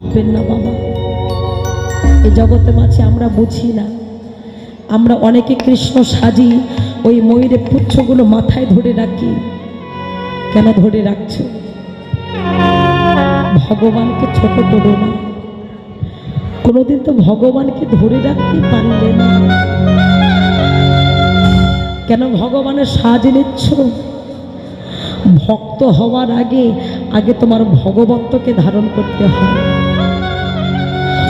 ভাববেন না, বাবা। এই জগতে মাঝে আমরা বুঝি না। আমরা অনেকে কৃষ্ণ সাজি ওই ময়ূরের পুচ্ছগুলো মাথায় ধরে রাখি। কেন ধরে রাখছো? ভগবানকে ছোট করো না। কোনোদিন তো ভগবানকে ধরে রাখতে পারলে না। কেন ভগবানের সাজ নিচ্ছ? ভক্ত হওয়ার আগে আগে তোমার ভগবন্তকে ধারণ করতে হয়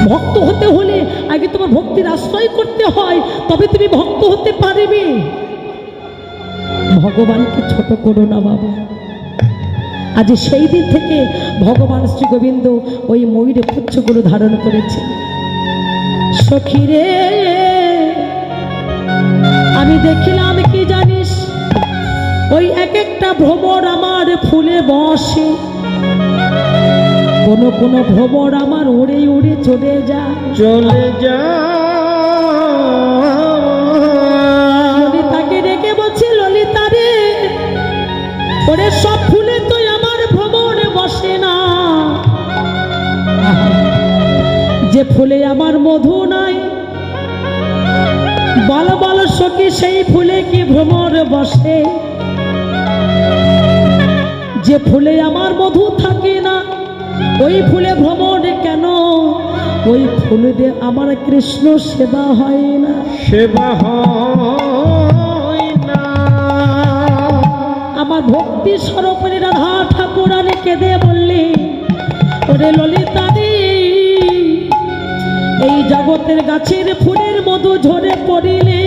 ভক্ত হতে হলে আগে তোমার ভক্তির আশ্রয় করতে হয়, তবে তুমি ভক্ত হতে পারবে। ভগবানকে ছোট করো না বাবা। আজ সেই দিন থেকে ভগবান শ্রী গোবিন্দ ওই ময়ূরে পুচ্ছগুলো ধারণ করেছে। সখীরে আমি দেখিলাম কি জানিস? ওই এক একটা ভ্রমর আমার ফুলে বসে। কোন কোন ভ্রমর আমার উড়ে উড়ে চলে যা। চলে যা। ললিতাকে ডেকে বলছি ললিতা রে ওরে সব ফুলে তো আমার ভ্রমণে বসে না। যে ফুলে আমার মধু নাই বল বল সখী সেই ফুলে কি ভ্রমর বসে? যে ফুলে আমার মধু থাকে না ওই ফুলে ভ্রমণ কেন? ওই ফুল দিয়ে আমার কৃষ্ণ সেবা হয় না। সেবা হয় না। আমার ভক্তি স্বরূপের রাধা ঠাকুর ঠাকুরানি কেঁদে বললি ওরে ললিতা দি এই জগতের গাছের ফুলের মধু ঝরে পড়িলে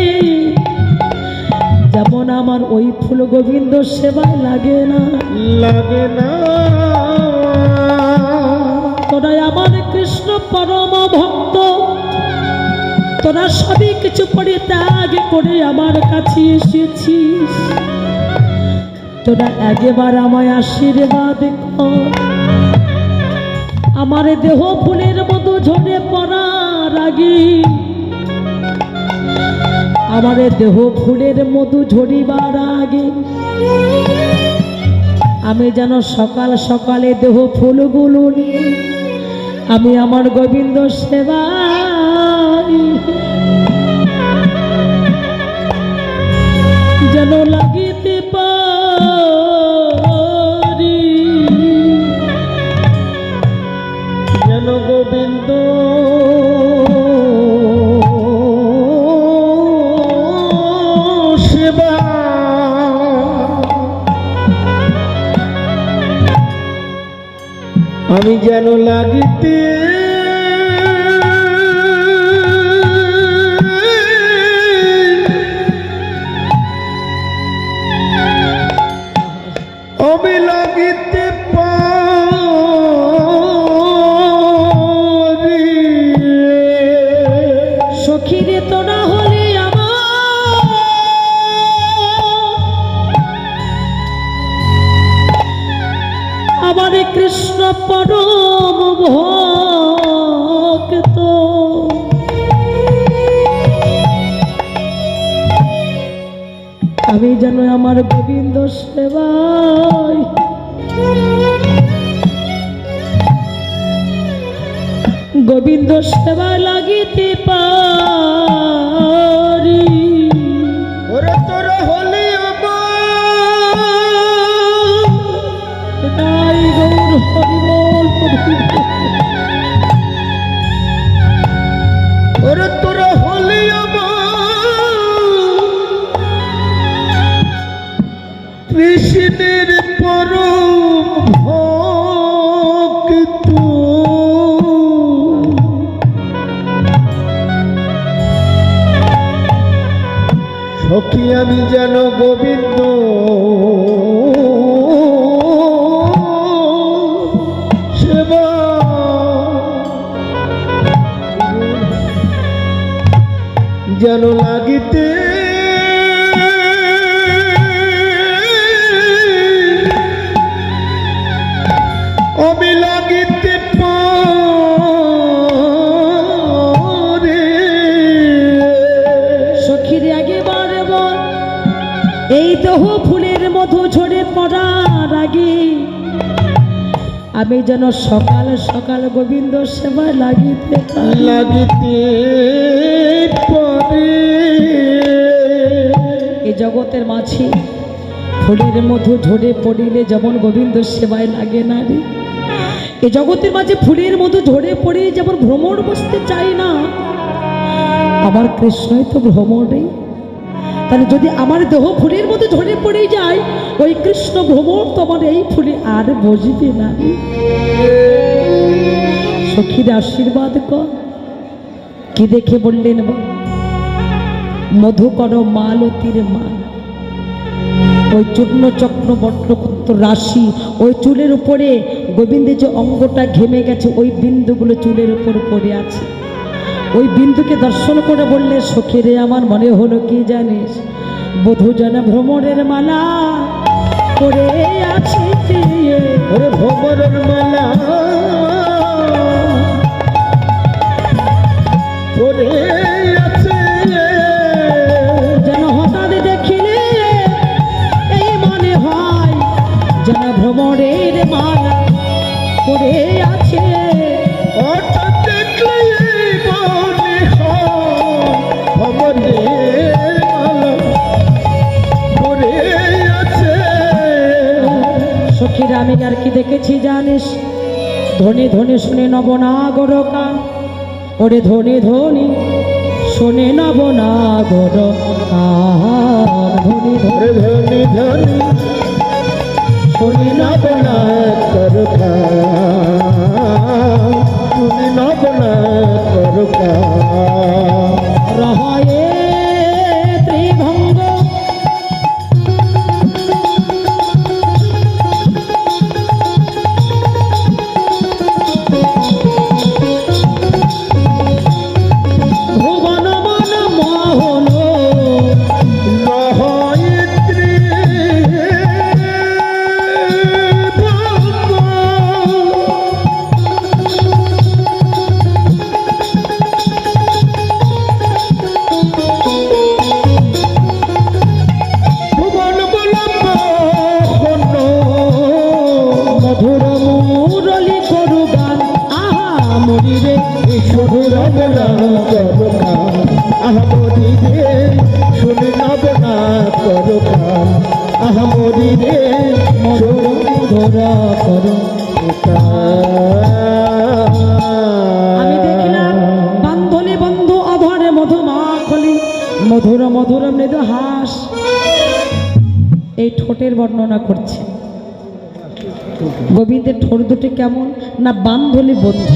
যেমন আমার ওই ফুল গোবিন্দ সেবা লাগে না। লাগে না। তোরা আমার কৃষ্ণ পরম ভক্ত। তোরা সবই কিছু করে ত্যাগ করে আমার কাছে এসেছিস। তোরা একবার আমায় আশীর্বাদ আমার দেহ ফুলের মতো ঝরে পড়ার আগে। আমার দেহ ফুলের মধু ঝরিবার আগে। আমি যেন সকাল সকালে দেহ ফুলগুলো নিয়ে আমি আমার গোবিন্দ সেবা যেন লাগিতে পারি। যেন গোবিন্দ আমি যেন লাগিতে আমার গোবিন্দ সেবায়। গোবিন্দ সেবা লাগিতে পারি। আমি যেন গোবিন্দ। সেবা। যেন লাগিতে আমি যেন সকাল সকাল গোবিন্দ সেবায় লাগিতে লাগিতে এই জগতের মাঝে ফুলের মধু ঝরে পড়িলে যেমন গোবিন্দ সেবায় লাগে না রে এ জগতের মাঝে ফুলের মধু ঝরে পড়ে যেমন ভ্রমণ বসতে চাই না। আমার কৃষ্ণই তো ভ্রমণই তাহলে যদি আমার দেহ ফুলের মধ্যে ঝরে পড়ে যায় ওই কৃষ্ণ ভ্রমণ তো আমার এই ফুলে আর বসবে না রে। সখীর আশীর্বাদ কর। কি দেখে বললেন মধুকর মালতীর মা ওই চূর্ণ চক্র বট্টকুত্ত রাশি, ওই চুলের উপরে গোবিন্দের যে অঙ্গটা ঘেমে গেছে, ওই বিন্দুগুলো চুলের উপর পড়ে আছে। ওই বিন্দুকে দর্শন করে বললে, সখীরে, আমার মনে হলো কি জানিস? বধূ জন ভ্রমণের মালা করে আছি। ওরে ভ্রমরের মালা ওরে আছে। যেন হঠাৎ দেখিলে এই মনে হয় যেন ভ্রমণের মালা করে আছে। হঠাৎ দেখলে মনে আছে। সখীরা আমি আর কি দেখেছি জানিস? ধনে ধনে শুনে নব না গরকান ওরে ধনে ধনে শোনে নব না গর ধনী ধরে ধনী ধনি শোনে শুনি না কর করকা শুনি না বনা করকা রহয়ে গোবিন্দের দুটি কেমন না বান্ধলি বন্ধু?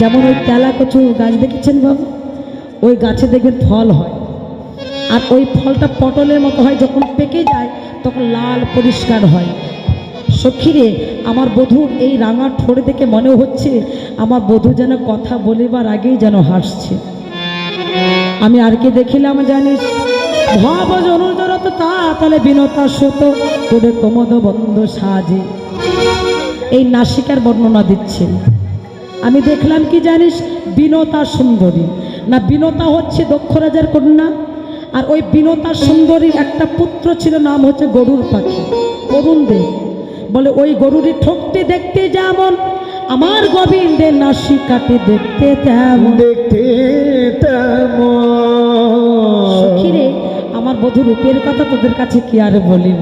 যেমন ওই তেলা কচু গাছ দেখেছেন বাবু? ওই গাছে দেখবেন ফল হয়। আর ওই ফলটা পটলের মতো হয়, যখন পেকে যায়, তখন লাল পরিষ্কার হয়। সখীরে, আমার বধূর এই রাঙা ঠোঁট দেখে মনে হচ্ছে আমার বধূ যেন কথা বলিবার আগেই যেন হাসছে। আমি আর কি দেখিলাম জানিস? ভব জনুজরত তা তাহলে বিনতা সুত করে কোমদ বন্ধ সাজে। এই নাসিকার বর্ণনা দিচ্ছেন। আমি দেখলাম কি জানিস? বিনতা সুন্দরী। না বিনতা হচ্ছে দক্ষ রাজার কন্যা আর ওই বিনতা সুন্দরীর একটা পুত্র ছিল নাম হচ্ছে গরুর পাখি। অরুণ দেব বলে ওই গরুরই ঠকতে দেখতে যেমন আমার গোবিন্দের নাসিকাটি দেখতে তেমন। দেখতে তেমন। সখীরে আমার বধূ রূপের কথা তোদের কাছে কি আর বলিব?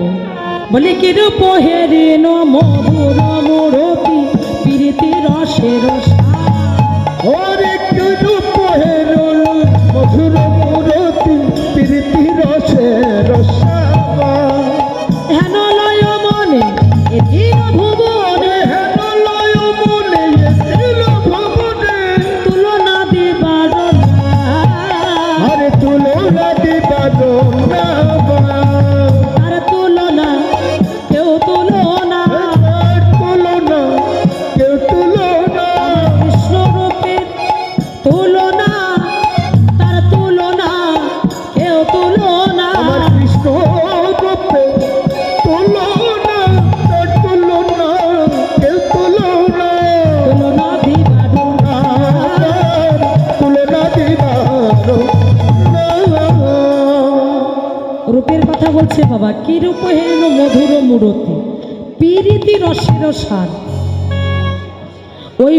বলি কি রূপ হেরিন মুরপি মুরতি? রসে রসা। ওরে রূপ হেরুল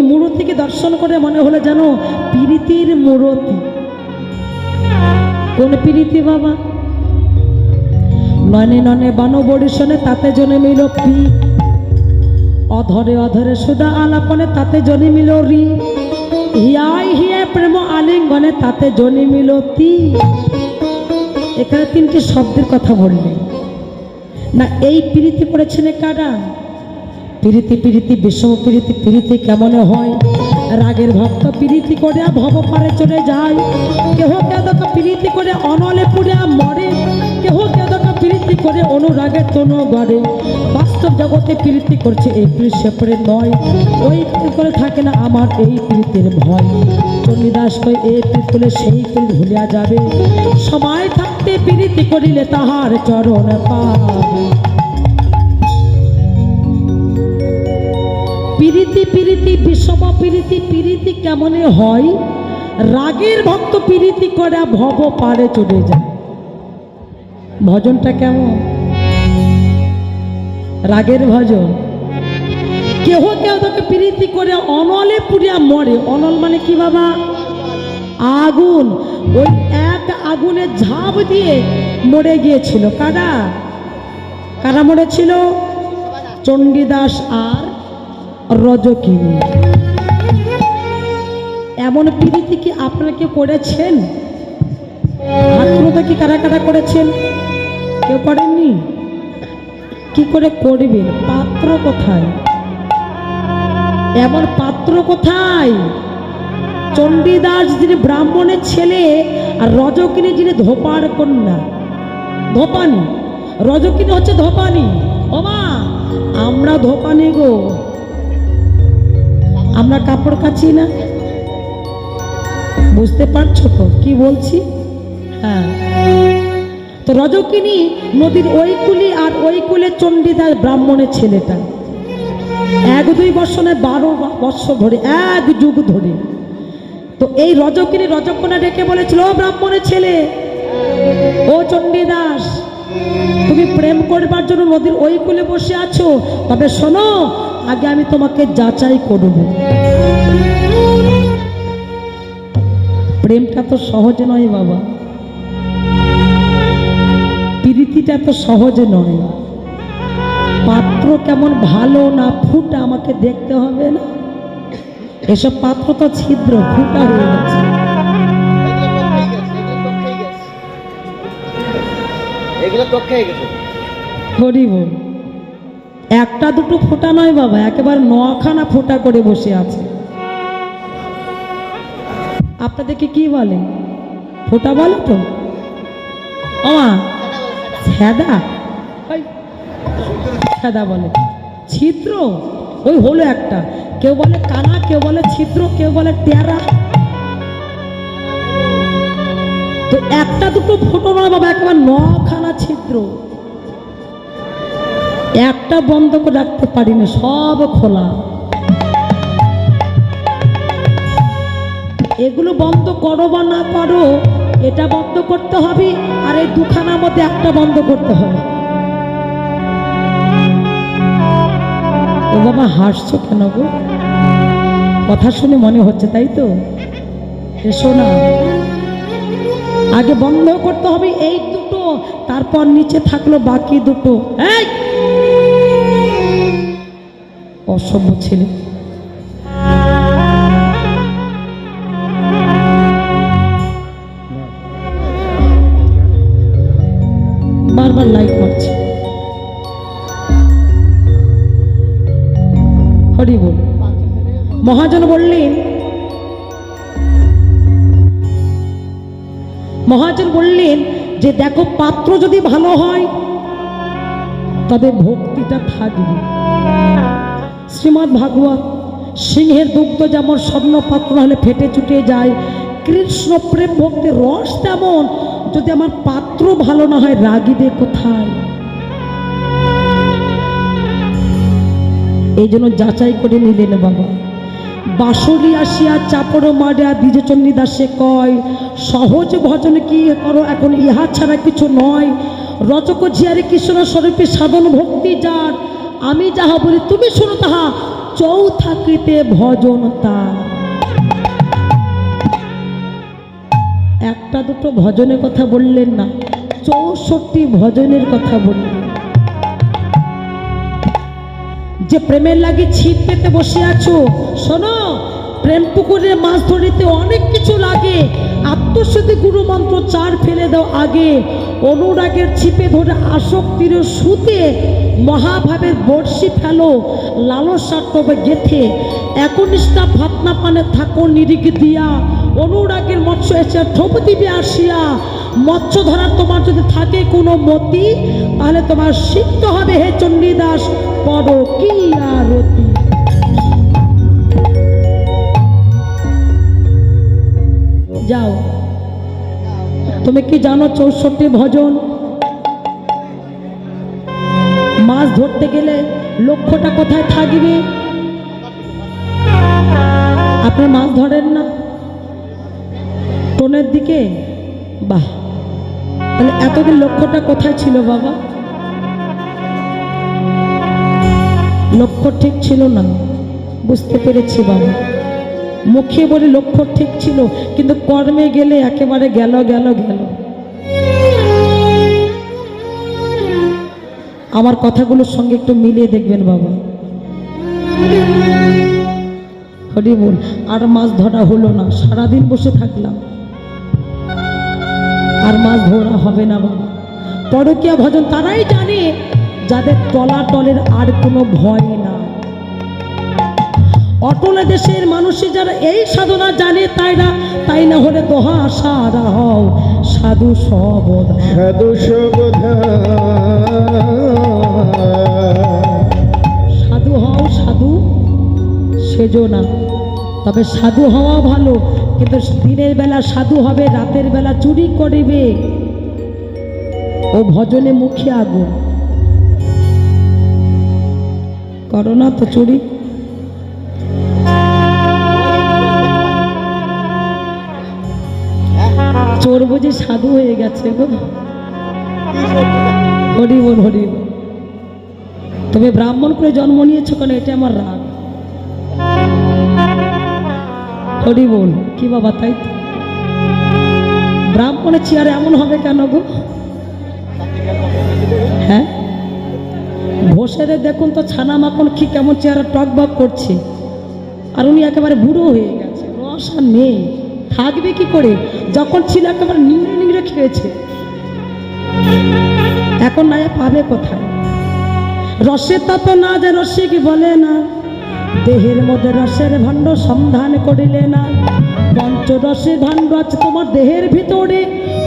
ওই মূর্তিকে দর্শন করে মনে হলো যেন পিরিতির মূর্তি। কোন পিরিতি বাবা? ননে ননে বান বরিশনে তাতে জন্মিল পি। অধরে অধরে সুদা আলাপনে, তাতে জন্মিল রি। হিয়াই হিয়ায় প্রেম আলিঙ্গনে, তাতে জন্মিল তি। এখানে তিনটি শব্দের কথা বললেন না, এই প্রীতি করেছেন কারা? প্রীতি প্রীতি, বিষম প্রীতি প্রীতি কেমন হয়? রাগের ভক্ত প্রীতি করে ভব পারে চলে যায়। কেহ কেদক প্রীতি করে অনলে পুড়ে মরে। কেহ কেদক প্রীতি করে অনুরাগের তনু গড়ে। বাস্তব জগতে প্রীতি করছে এই প্রীতি সেপরে নয়। ওই করে থাকে না আমার এই প্রীতির ভয়। চণ্ডীদাস কই এই করলে সেই প্রীতি ভুলিয়া যাবে। সময় থাকতে প্রীতি করিলে তাহার চরণ পাবে পিরিতি পিরিতি কেমনে হয়? রাগের ভক্ত পিরিতি করে ভব পারে চলে যায়। ভজনটা কেমন? রাগের ভজন। কেহ কেউ তাকে প্রীতি করে অনলে পুড়িয়া মরে। অনল মানে কি বাবা? আগুন। ওই এক আগুনে ঝাঁপ দিয়ে মরে গিয়েছিল। কারা? কারা মরেছিল? চণ্ডীদাস আর রজকিনী। এমন প্রীতি কি আপনারা কেউ করেছেন? তুলতে কি কারা কারা করেছেন? কেউ করেননি? কি করে করবেন? পাত্র কোথায়? এমন পাত্র কোথায়? চণ্ডীদাস যিনি ব্রাহ্মণের ছেলে আর রজকিনী যিনি ধোপার কন্যা। ধোপানি। রজকিনী হচ্ছে ধোপানি। ওমা আমরা ধোপানি গো। আমরা কাপড় কাচি না? বুঝতে পারছ তো? কি বলছি? হ্যাঁ। তো রজকিনী নদীর ওই কুলি আর ওই কুলে চণ্ডীদাস ব্রাহ্মণের ছেলেটা। এক দুই বছর নয় বারো বৎসর ধরে, এক যুগ ধরে। তো এই রজকিনী রজকনা ডেকে বলেছিল, ও ব্রাহ্মণের ছেলে, ও চণ্ডীদাস, তুমি প্রেম করবার জন্য নদীর ওই কুলে বসে আছো। তবে শোনো, আগে আমি তোমাকে যাচাই করব। প্রেমটা তো সহজ নয় বাবা। প্রীতিটা তো সহজ নয়। পাত্র কেমন ভালো না ফুটা আমাকে দেখতে হবে না। এসব পাত্র তো ছিদ্র ফুটা হয়ে গেছে। একটা দুটো ফোঁটা নয় বাবা একেবারে নখানা ফোঁটা করে বসে আছে। আপনাদেরকে কি বলে? ফোঁটা বলে তো। আমা ছ্যাদা ছ্যাদা বলে। ছিদ্র? ওই হলো একটা। কেউ বলে কানা, কেউ বলে ছিদ্র, কেউ বলে টেরা। তো একটা দুটো ফোটো নয় বাবা, একেবারে নখানা ছিদ্র। একটা বন্ধ করে রাখতে পারিনি, সব খোলা। এগুলো বন্ধ করো বা না করো, এটা বন্ধ করতে হবে, আর এই দুখানার মধ্যে একটা বন্ধ করতে হবে। বাবা, হাসছো কেন গো? কথা শুনে মনে হচ্ছে, তাই তো? এসো না। আগে বন্ধ করতে হবে, এই দুটো, তারপর নিচে থাকল বাকি দুটো। অসভ্য ছেলে। মহাজন বললেন মহাজন বললেন যে দেখো পাত্র যদি ভালো হয়, তবে ভক্তিটা থাকবে। শ্রীমৎ ভাগবত, সিংহের দুগ্ধ যেমন স্বর্ণ পাত্র হলে ফেটে চুটে যায়, কৃষ্ণ প্রেম ভক্তির রস তেমন, যদি আমার পাত্র ভালো না হয় রাগিবে কোথায়? এই জন্য যাচাই করে নিলেন বাবা। বাসরি আসিয়া চাপড় মারিয়া দ্বিজচন্ডী দাসে কয়, সহজ ভজন কি করো এখন? ইহা ছাড়া কিছু নয়। রচক ঝিয়ারে কৃষ্ণ স্বরূপে সাধন ভক্তি যার। আমি যাহা বলি তুমি শোনো তাহা। চৌথাকৃতে ভজন তার। একটা দুটো ভজনের কথা বললেন না, চৌষট্টি ভজনের কথা বললেন। যে প্রেমের লাগে ছিপ পেতে বসে আছো, শোনো, প্রেম পুকুরে মাছ ধরিতে অনেক কিছু লাগে। আত্মসাথী গুরু মন্ত্র চার ফেলে দাও আগে। অনুরাগের ছিপে ধরে আসক্তির সুতে মহাভাবের বর্ষি ফেলো লালসার তবে গেথে। একনিষ্ঠা ভাতনা পানে থাকো নিরিগ দিয়া, অনুরাগের মৎস্য এসে ঠোপ দিবে আসিয়া। মৎস্য ধরার তোমার যদি থাকে কোনো মতি, তাহলে তোমার সিদ্ধ হবে হে চণ্ডীদাস পর কি আরতি যাও। তুমি কি জানো চৌষট্টি ভজন? মাছ ধরতে গেলে লক্ষ্যটা কোথায় থাকবে? আপনি মাছ ধরেন না? টোনের দিকে? বাহ। তাহলে এতদিন লক্ষ্যটা কোথায় ছিল বাবা? লক্ষ্য ঠিক ছিল না। বুঝতে পেরেছি বাবা। মুখে বলে লক্ষ্য ঠিক ছিল, কিন্তু কর্মে গেলে একেবারে গেল গেল গেল। আমার কথাগুলোর সঙ্গে একটু মিলিয়ে দেখবেন বাবা। হরি বল আর মাছ ধরা হলো না, সারাদিন বসে থাকলাম। আর মাছ ধরা হবে না বাবা। পরকীয়া ভজন তারাই জানে যাদের টলাটলের আর কোনো ভয় না অটল দেশের মানুষই যারা এই সাধনা জানে তাই না তাই না হলে দোহা সারা হও সাধু সবদা সাধু সবধা। সাধু হও সাধু সেজো না। তবে সাধু হওয়া ভালো। কিন্তু দিনের বেলা সাধু হবে, রাতের বেলা চুরি করিবে। ও ভজনে মুখে আগুন। করো না তো চুরি। চোর বুঝি সাধু হয়ে গেছে গো। হরি বল হরি তবে ব্রাহ্মণ করে জন্ম নিয়েছো কেন? এটা আমার রাগ। হরি বল। কি বাবা, তাই? ব্রাহ্মণের চেয়ারে এমন হবে কেন গো? হ্যাঁ? ঘোষেরে দেখুন তো, ছানা মাখন কি কেমন চেহারা টকবক করছে। আর উনি একেবারে বুড়ো হয়ে গেছে, রস আর নেই। থাকবে কি করে? যখন ছিল একেবারে নিংড়ে নিংড়ে খেয়েছে। এখন না পাবে কোথায়? রসের তত না যে রসিক বলে না। দেহের মধ্যে রসের ভাণ্ড সন্ধান করিলে না। পঞ্চরসের ভাণ্ড আছে তোমার দেহের ভিতরে।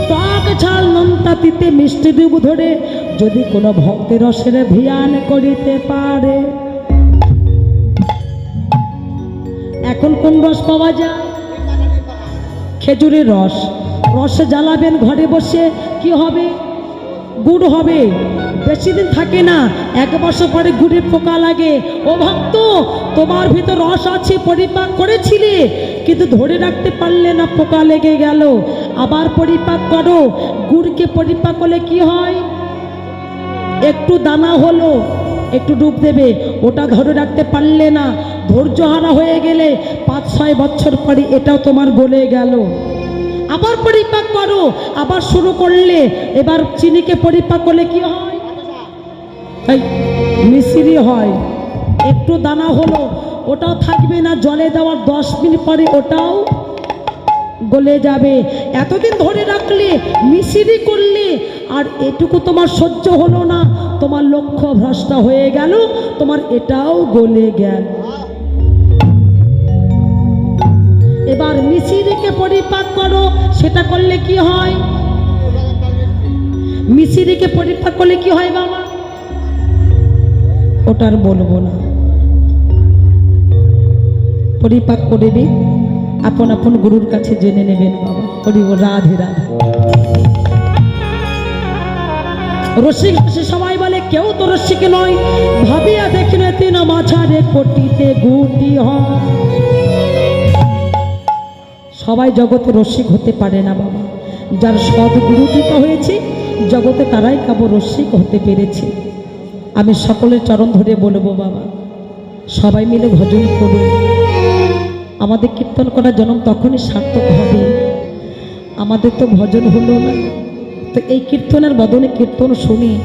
টক ঝাল নন্তাতিতে মিষ্টি ডুব ধরে, যদি কোনো ভক্তি রসের ভিয়ান করিতে পারে। এখন কোন রস পাওয়া যায়? খেজুরের রস। রসে জ্বালাবেন ঘরে বসে, কি হবে? গুড় হবে। বেশি দিন থাকে না, এক বছর পরে গুড়ে পোকা লাগে। ও ভক্ত, তোমার ভিতর রস আছে, পরিপাক করেছিলে, কিন্তু ধরে রাখতে পারলে না, পোকা লেগে গেল। আবার পরিপাক করো, গুড়কে পরিপাক করলে কি হয়? একটু দানা হলো, একটু ডুব দেবে, ওটা ধরে রাখতে পারলে না, ধৈর্য হারা হয়ে গেলে পাঁচ, ছয় বছর পরে এটাও তোমার গলে গেল। আবার পরিপাক করো, আবার শুরু করলে, এবার চিনিকে পরিপাক করলে কি হয়? এই মিশ্রি হয়। একটু দানা হলো, ওটাও থাকবে না, জলে দেওয়ার দশ মিনিট পরে ওটাও গলে যাবে। এতদিন ধরে রাখলে, মিশিরি করলে, আর এটুকু তোমার সহ্য হলো না, তোমার লক্ষ্য ভ্রষ্ট হয়ে গেল, তোমার এটাও গলে গেল। এবার মিশিরিকে পরিপাক করো, সেটা করলে কি হয়? মিশিরিকে পরিপাক করলে কি হয় বাবা? ওটার বলব না। পরিপাক করে দিন আপন আপন গুরুর কাছে জেনে নেবেন বাবা। হরি বল, রাধে রাধে। রসিক রসি সবাই বলে কেউ তো রসিক নয়। ভাবিয়া দেখিলে তিন মাঝারে কোটিতে গুটি সবাই জগতে রসিক হতে পারে না বাবা। যার সৎ গুরুকৃত হয়েছে জগতে তারাই কেবল রসিক হতে পেরেছে। আমি সকলের চরণ ধরে বলব, বাবা। সবাই মিলে ভজন করুন। আমাদের কীর্তন করার জন্ম তখনই সার্থক হবে। আমাদের তো ভজন হলো না। তো এই কীর্তনের বদলে কীর্তন শুনি।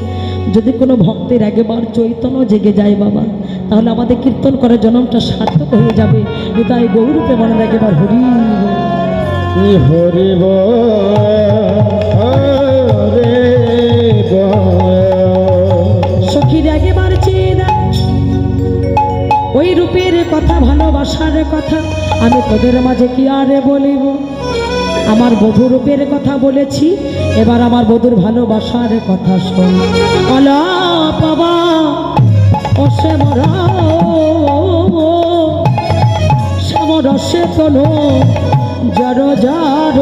যদি কোনো ভক্তের একবার চৈতন্য জেগে যায়, বাবা, তাহলে আমাদের কীর্তন করার জন্মটা সার্থক হয়ে যাবে। তাই গৌর প্রেমানন্দ একবার হরি। হরি হরে সখীর একেবার চেয়ে দেখ। ওই রূপের কথা, ভালোবাসার কথা আমি তোদের মাঝে কি আরে বলিব? আমার বধূ রূপের কথা বলেছি, এবার আমার বধুর ভালোবাসার কথা শোন। অলা বাবা ও শ্যামর শ্যামর সে তোলো জড় জড়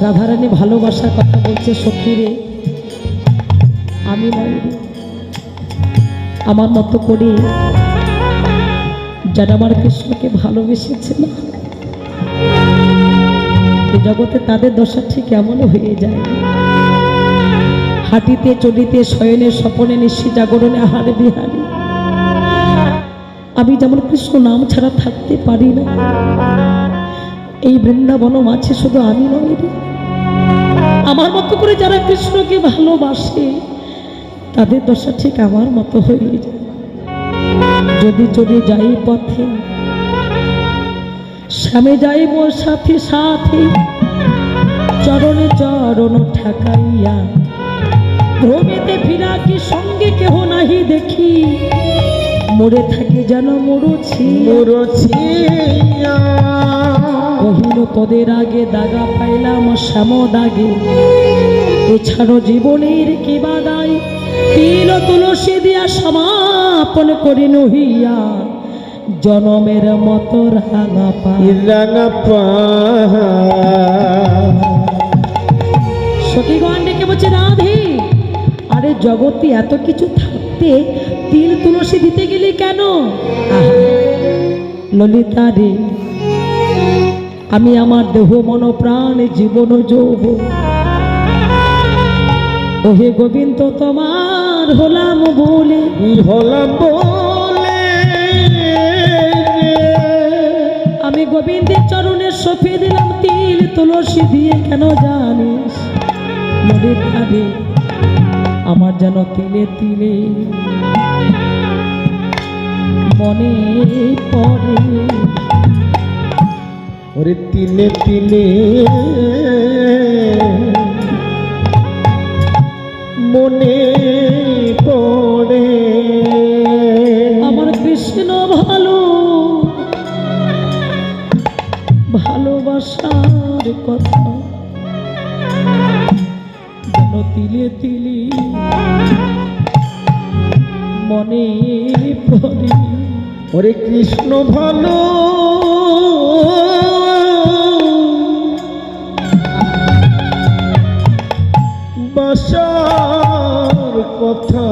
রাধারানী ভালোবাসার কথা বলছে, সখীরে। আমি নয় আমার মতো করে যারা আমার কৃষ্ণকে ভালোবেসেছে না? জগতে তাদের দশা ঠিক এমন হয়ে যায়। হাঁটিতে, চলিতে, শয়নে, স্বপনে, নিশি জাগরণে হারে বিহারি। আমি যেমন কৃষ্ণ নাম ছাড়া থাকতে পারি না। এই বৃন্দাবন আছে, শুধু আমি নই রে। আমার মতো করে যারা কৃষ্ণকে ভালোবাসে, তাদের দশা ঠিক আমার মতো হয়ে যায়। যদি চলে যাই পথে শ্যামে যাই মোর সাথে সাথে চরণে চরণ ঠেকাইয়া ভ্রমিতে ফিরা কি সঙ্গে কেহ নাহি দেখি, মরে থাকি যেন মরুছি। মুরছিয়া কহিল তোদের আগে দাগা পাইলাম শ্যাম দাগে এছাড়ো জীবনের কি বাদাই তিল তুলসী দিয়া সমাপন করি নহিয়া জনমের মতো রাঙা রাঙা সখীগণ ডেকে বলছে রাধে আরে জগতে এত কিছু থাকতে তিল তুলসী দিতে গেলি কেন? ললিতা রে। আমি আমার দেহ মন প্রাণ জীবন যৌব ওহে গোবিন্দ তোমার হলাম বলে। হলাম বলে। আমি গোবিন্দের চরণে সফে দিলাম তিল তুলসী দিয়ে কেন জানিস? ললিতা রে আমার যেন তিলে তিলে। মনে পড়ে ওরে তিলে তিলে মনে পড়ে। আমার কৃষ্ণ ভালো ভালোবাসার কথা। যেন তিলে তিলে মনে পড়ে। ওরে কৃষ্ণ ভালো। বাসার কথা।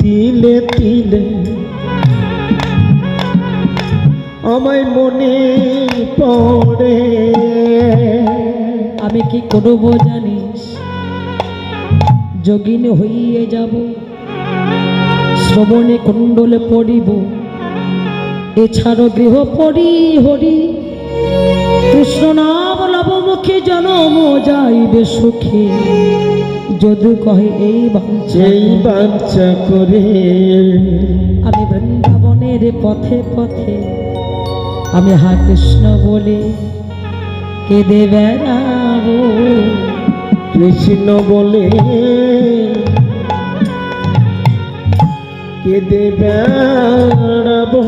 তিলে তিলে আমায় মনে পড়ে। আমি কি করব জানিস? যোগিন হইয়ে যাব। শ্রবণে কুণ্ডলে পড়িব। এছাড়া গৃহ পড়ি হরি। কৃষ্ণ নাম লব মুখে জনম যাইবে সুখে। যদু কহে এই এই বাঞ্ছা করে। আমি বৃন্দাবনের পথে পথে আমি হা কৃষ্ণ বলে কেঁদে বেড়াবো। কৃষ্ণ বলে কেঁদে বেড়াবো।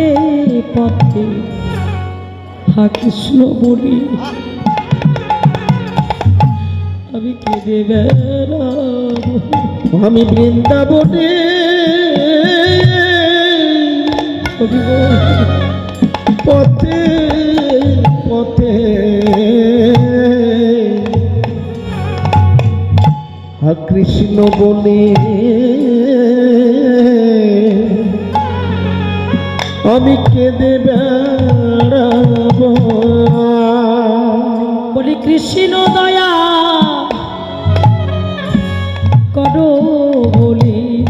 পথে পথে হা কৃষ্ণ বলি আমি কেঁদে বেড়াবো আমি বৃন্দাবনে। পথে পথে। কৃষ্ণ বলে বলি। কৃষ্ণ দয়া করো বলি।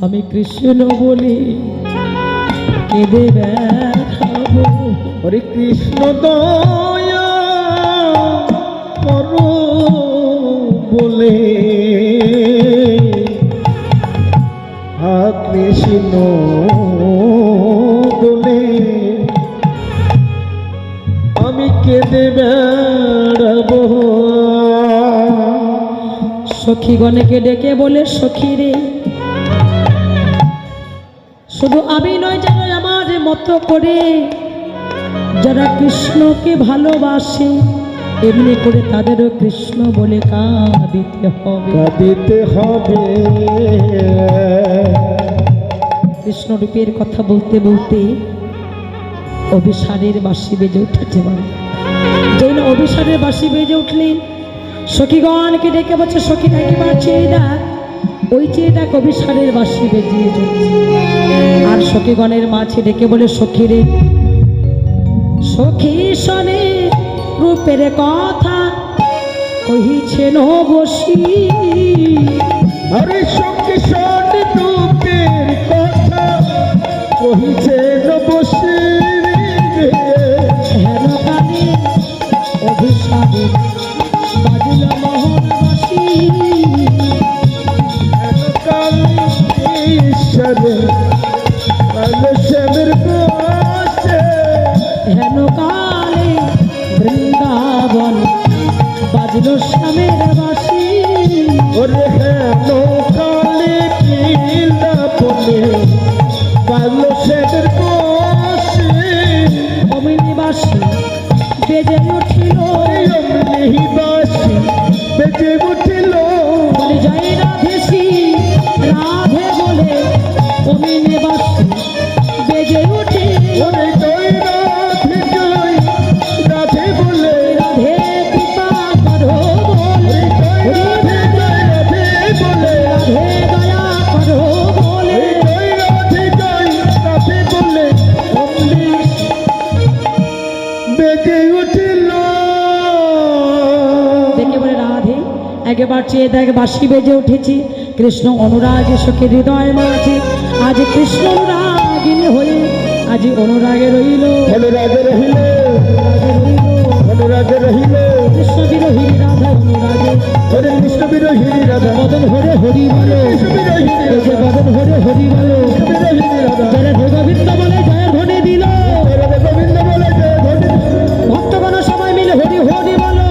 আমি কৃষ্ণ বলি কেঁদে বেড়াবো হরে কৃষ্ণ দয়া করো বলে। কেঁদে বেড়াবো। সখীগণকে ডেকে বলে সখী রে শুধু আমি নয় যেন আমার মতো করে। যারা কৃষ্ণকে ভালোবাসে এমনি করে তাদেরও কৃষ্ণ বলে কাঁদিতে হবে। কাঁদিতে হবে। কৃষ্ণ রূপের কথা বলতে বলতে অভিসারের বাসি বেজে উঠেছে বাবা অভিশাপে বাসি বেজে উঠলেন সখীগণকে ডেকে বলছে, সখী একবার চেয়ে দেখ ওই চেয়ে দেখ সারের বাসি বেজিয়ে চলছে। আর সখীগণের মাঝে ডেকে বলে, সখী রে, সখী সনে রূপের কথা কহিছেন বসি নাচে দেখ বাসি বেজে উঠেছি। কৃষ্ণ অনুরাগ শোকে হৃদয় মাঝে। আজ কৃষ্ণ অনুরাগ হয়ে আজ অনুরাগে রইল। অনুরাগে রহিল। অনুরাগে রহিল। কৃষ্ণ বিরোহী রাধা অনুরাগে। হরে কৃষ্ণ বিরোহী রাধা। হরে হরি বলে। হরে হরি বলে। ভক্তগণ সময় মিলে হরি হরি বলো।